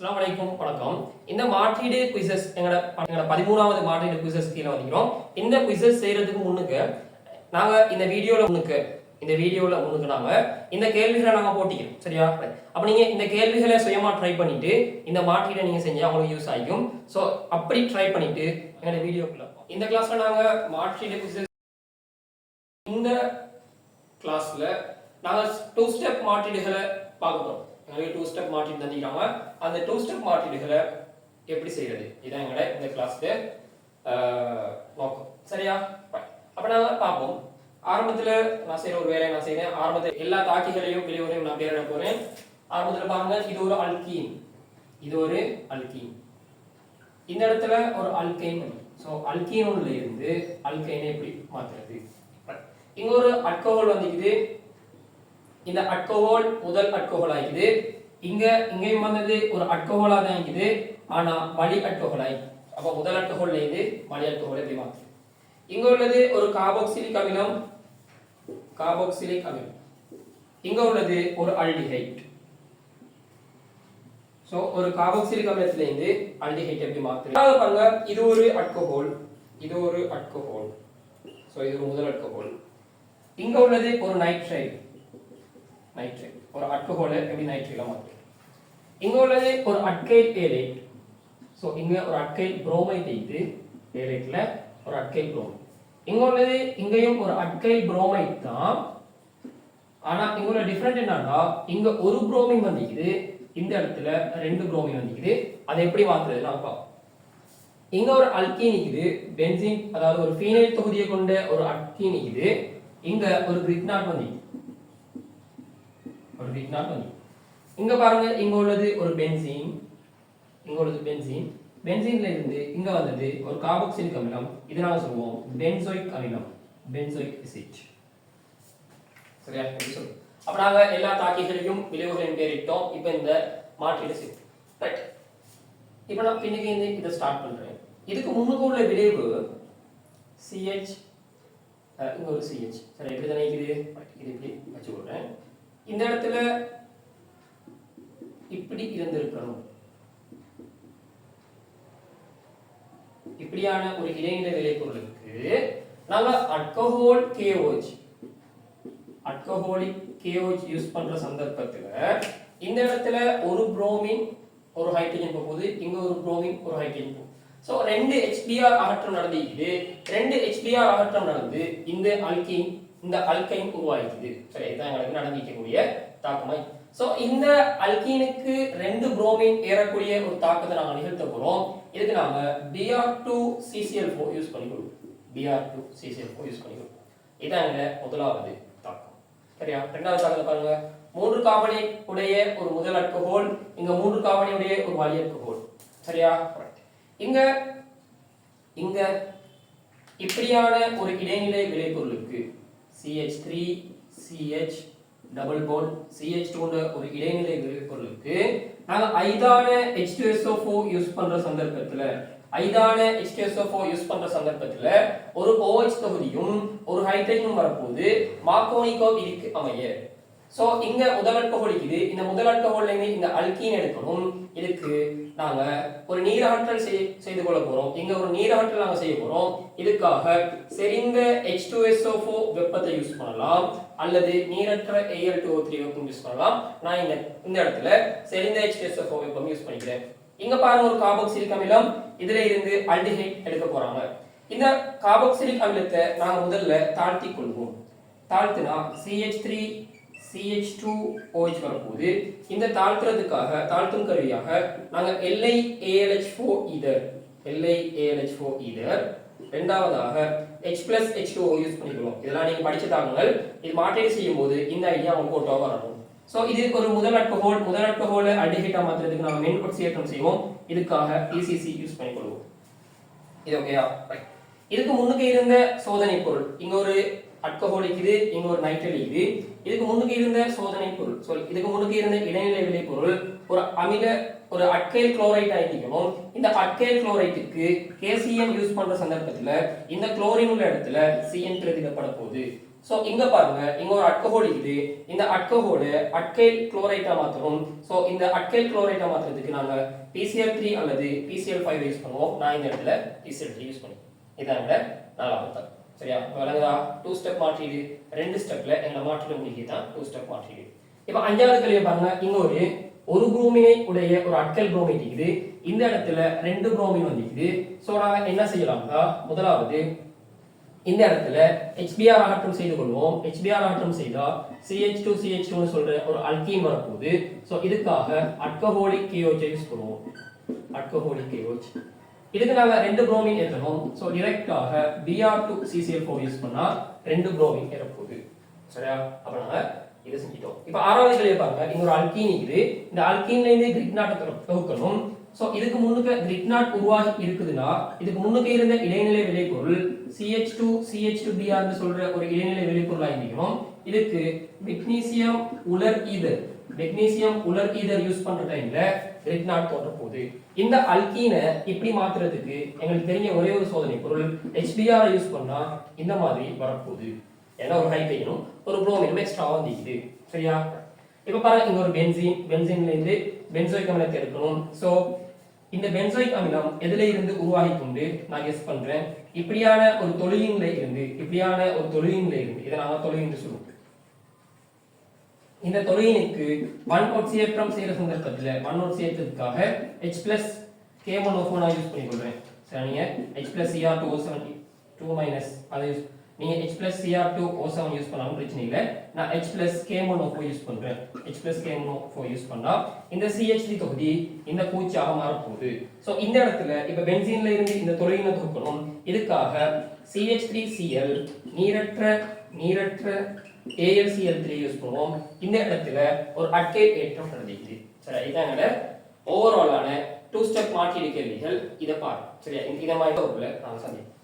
அஸ்லாம் வலைக்கும் வணக்கம். இந்த மாற்றீடு குவிசஸ் எங்களோட எங்களோட பதிமூணாவது மாற்றீடு குவிசஸ் கீழே வந்துக்கிறோம் இந்த குவிசஸ் செய்யறதுக்கு முன்னுக்கு நாங்க இந்த வீடியோல முன்னுக்கு இந்த வீடியோல முன்னுக்கு நாங்க இந்த கேள்விகளை நாங்க போட்டிக்கிறோம். சரியா? அப்ப நீங்க இந்த கேள்விகளை சுயமா ட்ரை பண்ணிட்டு இந்த மாற்றீடை நீங்க செஞ்சா உங்களுக்கு யூஸ் ஆகிக்கும். ஸோ அப்படி ட்ரை பண்ணிட்டு எங்களோட வீடியோக்குள்ள இந்த கிளாஸ்ல நாங்க மாற்றீடு குவிசஸ் இந்த கிளாஸ்ல நாங்க டூ ஸ்டெப் மாற்றீடுகளை பார்க்க போறோம். நிறைய டூ ஸ்டெப் மாற்றிட்டு தந்திக்கிறாங்க அந்த டூ ஸ்டெப் மாற்றீடுகளை எப்படி செய்யறது? இதான் எங்களோட இந்த கிளாஸ்க்கு நோக்கம். சரியா? அப்போ அப்ப பார்ப்போம். ஆரம்பத்துல நான் செய்யற ஒரு வேலையை நான் செய்கிறேன் ஆரம்பத்தில் எல்லா தாக்கிகளையும் விளைவுகளையும் நான் பேரிட போறேன். ஆரம்பத்துல பாருங்க இது ஒரு அல்கீன் இது ஒரு அல்கீன் இந்த இடத்துல ஒரு அல்கைன் ஸோ அல்கீனோன்ல இருந்து அல்கைனை எப்படி மாத்துறது? இங்கே இங்க ஒரு அல்கோஹால் வந்துக்குது. இந்த அட்கோஹோல் முதல் அல்கோஹால் ஆகுது இங்க இங்கேயும் வந்தது ஒரு அட்கோஹோலா தான் இருக்குது. ஆனா வலி அல்கோஹால் ஆகி அப்ப முதல் அல்கோஹால்ல இருந்து வலி அல்கோஹால் எப்படி மாத்துது இங்க உள்ளது ஒரு காபோக்சிலிக் அமிலம். காபோக்சிலிக் அமிலம். இங்க உள்ளது ஒரு அல்டிஹைட் சோ ஒரு காபோக்சிலிக் அமிலத்துல இருந்து அல்டிஹைட் எப்படி மாற்று பாருங்க இது ஒரு அட்கோஹோல் இது ஒரு அட்கோஹோல் சோ இது ஒரு முதல் அட்கோஹோல் இங்க உள்ளது ஒரு நைட்ரைட் நைட்ரேட் ஒரு அல்கோஹாலை எப்படி நைட்ரைட்ல மாத்துறது இங்க உள்ளது ஒரு அட்கைல் ஏலேட் ஸோ இங்க ஒரு அட்கைல் புரோமைட் இது ஏலைட்ல ஒரு அட்கைல் புரோமைட் இங்க உள்ளது இங்கேயும் ஒரு அட்கைல் புரோமைட் தான் ஆனா இங்க உள்ள டிஃபரெண்ட் என்னன்னா இங்க ஒரு புரோமின் வந்துக்குது இந்த இடத்துல ரெண்டு புரோமின் வந்துக்குது அதை எப்படி மாத்துறது நான் பார்ப்போம் இங்க ஒரு அல்கீன் இருக்குது பென்சின் அதாவது ஒரு ஃபீனைல் தொகுதியை கொண்ட ஒரு அல்கீன் இருக்குது இங்க ஒரு கிரிக்னாட் வந்து ஒரு கிரிக்னாட் இங்க பாருங்க இங்க உள்ளது ஒரு பென்சீன் இங்க உள்ளது பென்சீன் பென்சீன்ல இருந்து இங்க வந்தது ஒரு கார்பாக்சிலிக் அமிலம். இதை நாங்க சொல்லுவோம் பென்சோயிக் அமிலம். பென்சோயிக் அசிட் சரியா? எப்படி அப்ப நாங்க எல்லா தாக்கிகளையும் விளைவுகளையும் பேரிட்டோம். இப்போ இந்த மாற்றீடு செய்யும் ரைட் இப்போ நான் பின்னுக்கு இந்த இதை ஸ்டார்ட் பண்றேன். இதுக்கு முன்னுக்கு உள்ள விளைவு சிஹெச் இங்க ஒரு சிஹெச் சரி எப்படி தானே இருக்குது இது இப்படி வச்சு விடுறேன் இந்த இடத்துல இப்படி இருந்திருக்கணும். இப்படியான ஒரு இடைநிலை விளைபொருளுக்கு நாங்க அல்கஹோல் கேஓஜ் அல்கஹோலிக் கேஓஜ் யூஸ் பண்ற சந்தர்ப்பத்துல இந்த இடத்துல ஒரு புரோமின் ஒரு ஹைட்ரஜன் போகுது இங்க ஒரு புரோமின் ஒரு ஹைட்ரஜன் போகுது ஸோ ரெண்டு ஹெச்பிஆர் அகற்றம் நடந்துக்குது ரெண்டு ஹெச்பிஆர் அகற்றம் நடந்து இந்த அல்கீன் இந்த அல்கைன் உருவாகிக்குது. சரி இதான் எங்களுக்கு நடந்திக்கக்கூடிய தாக்கமாய் ஸோ இந்த அல்கீனுக்கு ரெண்டு புரோமின் ஏறக்கூடிய ஒரு தாக்கத்தை நாங்கள் நிகழ்த்த போறோம். இதுக்கு நாம Br2 CCl4 யூஸ் பண்ணிக்கிறோம் Br2 CCl4 யூஸ் பண்ணிக்கிறோம் இதான் எங்க முதலாவது தாக்கம். சரியா? ரெண்டாவது தாக்கத்தை பாருங்க. மூன்று காபனி உடைய ஒரு முதல் அல்கஹோல் இங்க மூன்று காபனி உடைய ஒரு வலி அல்கஹோல் சரியா? இங்க இங்க இப்படியான ஒரு இடைநிலை விளைபொருளுக்கு CH3 CH double phone CH2 ன்ற ஒரு இடைநிலை விளைபொருளுக்கு நாங்கள் ஐதான H2SO4 யூஸ் பண்ற சந்தர்ப்பத்தில் ஐதான H2SO4 யூஸ் பண்ற சந்தர்ப்பத்தில் ஒரு OH தொகுதியும் ஒரு ஹைட்ரஜனும் வரப்போது மார்கோனிகோ இருக்கு அமைய. சோ இங்க முதல் அல்கஹோல் இருக்குது. இந்த முதல் அல்கஹோல்ல இருந்து இந்த அல்கீன் எடுக்கணும் இதுக்கு நாங்க ஒரு நீராற்றல் செய்- செய்து கொள்ள போறோம். இங்க ஒரு நீராற்றல் நாங்க செய்ய போறோம். இதுக்காக செறிந்த H2SO4 வெப்பத்தை யூஸ் பண்ணலாம். அல்லது நீரற்ற Al2O3 வெப்பம் யூஸ் பண்ணலாம். நான் இந்த இந்த இடத்துல செறிந்த H2SO4 வெப்பம் யூஸ் பண்ணிக்கிறேன். இங்க பாருங்க ஒரு கார்பாக்சிலிக் அமிலம். இதுல இருந்து அல்டிஹைட் எடுக்க போறாங்க. இந்த கார்பாக்சிலிக் அமிலத்தை நாங்க முதல்ல தாழ்த்தி கொள்வோம். தாழ்த்தினா சிஹெச் டூ ஓஹெச் வரப்போகுது. இந்த தாழ்த்துறதுக்காக தாழ்த்தும் கருவியாக நாங்கள் எல்ஐ ஏஎல்ஹெச் ஃபோ இதர் எல்ஐ ஏஎல்ஹெச் ஃபோ இதர் ரெண்டாவதாக H plus H two use பண்ணிக்கிறோம் இதெல்லாம் நீங்கள் படிச்சதாங்கள் இது மாற்றீடு செய்யும் போது இந்த ஐடியா உங்களுக்கு போட்டோ வரணும். ஸோ இது ஒரு முதல் அல்கஹோல் முதல் அல்கஹோலை மாற்றுறதுக்கு மாத்துறதுக்கு மென்பொருள் மென்பொருட்சியேற்றம் செய்வோம். இதுக்காக பிசிசி யூஸ் பண்ணிக்கொள்வோம். இது ஓகேயா ரைட் இதுக்கு முன்னுக்கு இருந்த சோதனை பொருள். இங்க ஒரு அல்கஹோல் இருக்குது இங்க ஒரு நைட்ரல் இருக்குது இதுக்கு முன்னுக்கு இருந்த சோதனை பொருள். சொல் இதுக்கு முன்னுக்கு இருந்த இடைநிலை விலை பொருள். ஒரு அமில ஒரு அட்கைல் குளோரைட் ஆகிக்கணும் இந்த அட்கைல் குளோரைட்டுக்கு கேசிஎம் யூஸ் பண்ற சந்தர்ப்பத்துல இந்த குளோரின் உள்ள இடத்துல சிஎன் பிரதிடப்பட போகுது. சோ இங்க பாருங்க இங்க ஒரு அட்கஹோல் இருக்குது இந்த அட்கஹோல் அட்கைல் குளோரைட்டா மாத்தணும். சோ இந்த அட்கைல் குளோரைட்டா மாத்துறதுக்கு நாங்க பிசிஎல் த்ரீ அல்லது பிசிஎல் ஃபைவ் யூஸ் பண்ணுவோம். நான் இந்த இடத்துல பிசிஎல் த்ரீ யூஸ் பண்ணுவோம் இதான் விட நாலாவது சரியா? விளங்குதா? டூ ஸ்டெப் மாற்றிடு. ரெண்டு ஸ்டெப்ல எங்களை மாற்றிட முடியுது தான் டூ ஸ்டெப் மாற்றிடு. இப்போ அஞ்சாவது கேள்வி பாருங்க. இங்க ஒரு ஒரு புரோமினை உடைய ஒரு அட்கல் புரோமைட் இருக்குது இந்த இடத்துல ரெண்டு புரோமின் வந்துக்குது. ஸோ நாங்கள் என்ன செய்யலாம்னா முதலாவது இந்த இடத்துல ஹெச்பிஆர் அகற்றம் செய்து கொள்வோம். ஹெச்பிஆர் அகற்றம் செய்தா CH2 CH2 னு சொல்ற ஒரு அல்கீன் வரப்போகுது. ஸோ இதுக்காக அட்கஹோலிக் கியோஜை யூஸ் பண்ணுவோம். அட்கஹோலிக் கியோஜ் இதுக்கு நாங்க ரெண்டு புரோமின் ஏற்றணும் சோ டைரக்டாக Br2 CCl4 யூஸ் பண்ணா ரெண்டு புரோமின் ஏறப்போகுது. சரியா? அப்ப நாங்க இதை செஞ்சிட்டோம். இப்போ ஆறாவது கேள்வி பாருங்க. இங்க ஒரு அல்கீன் இருக்குது. இந்த அல்கீன்ல இருந்து கிரிக்னாட்டை தொகுக்கணும். சோ இதுக்கு முன்னுக்கு கிரிக்னாட் உருவாகி இருக்குதுன்னா இதுக்கு முன்னுக்கு இருந்த இடைநிலை விளைபொருள் CH2 CH2Br னு சொல்ற ஒரு இடைநிலை விளைபொருளா இருக்கணும் இதுக்கு மெக்னீசியம் உலர் இது மெக்னீசியம் உலர் ஈதர் யூஸ் பண்ற டைம்ல கிரிக்னாட் தோன்ற போகுது. இந்த அல்கீனை இப்படி மாத்துறதுக்கு எங்களுக்கு தெரிஞ்ச ஒரே ஒரு சோதனை பொருள் ஹெச்பிஆர் யூஸ் பண்ணா இந்த மாதிரி வரப்போகுது. ஏன்னா ஒரு ஹைட்ரஜனும் ஒரு புரோமினும் எக்ஸ்ட்ரா வந்துக்குது. சரியா? இப்ப பாருங்க இங்க ஒரு பென்சின் பென்சின்ல இருந்து பென்சோயிக் அமிலத்தை எடுக்கணும். சோ இந்த பென்சோயிக் அமிலம் எதுல இருந்து உருவாகி கொண்டு நான் கெஸ் பண்றேன்? இப்படியான ஒரு தொழிலின்ல இருந்து இப்படியான ஒரு தொழிலின்ல இருந்து இதை நாங்க தொழில் சொல்லுவோம். இந்த தொழிலுக்கு ஒன் ஒட்சியேற்றம் செய்கிற சந்தர்ப்பத்தில் ஒன் ஒட்சியேற்றத்துக்காக H plus K one O நான் யூஸ் பண்ணிக்கொள்றேன் சரி நீங்கள் H plus CR two O seven two minus அதை யூஸ் நீங்கள் H plus CR two O seven use பண்ணாலும் பிரச்சனை இல்லை. நான் H plus K one O four use பண்ணுறேன் H plus K one O four use பண்ணால் இந்த சிஹெச்டி தொகுதி இந்த பூச்சியாக மாறப்போகுது. ஸோ இந்த இடத்துல இப்போ பென்சீனில் இருந்து இந்த தொழிலினை தொகுக்கணும். இதுக்காக CH3Cl நீரற்ற நீரற்ற AlCl3 யூஸ் பண்ணுவோம். இந்த இடத்துல ஒரு அட்கேட் ஏற்றம் நடந்துக்குது சரி இதாங்க ஓவராலான டூ ஸ்டெப் மாற்றி கேள்விகள் இதை பாருங்க. சரியா? இந்த- மாதிரி வகுப்புல நாங்கள் சந்திப்போம்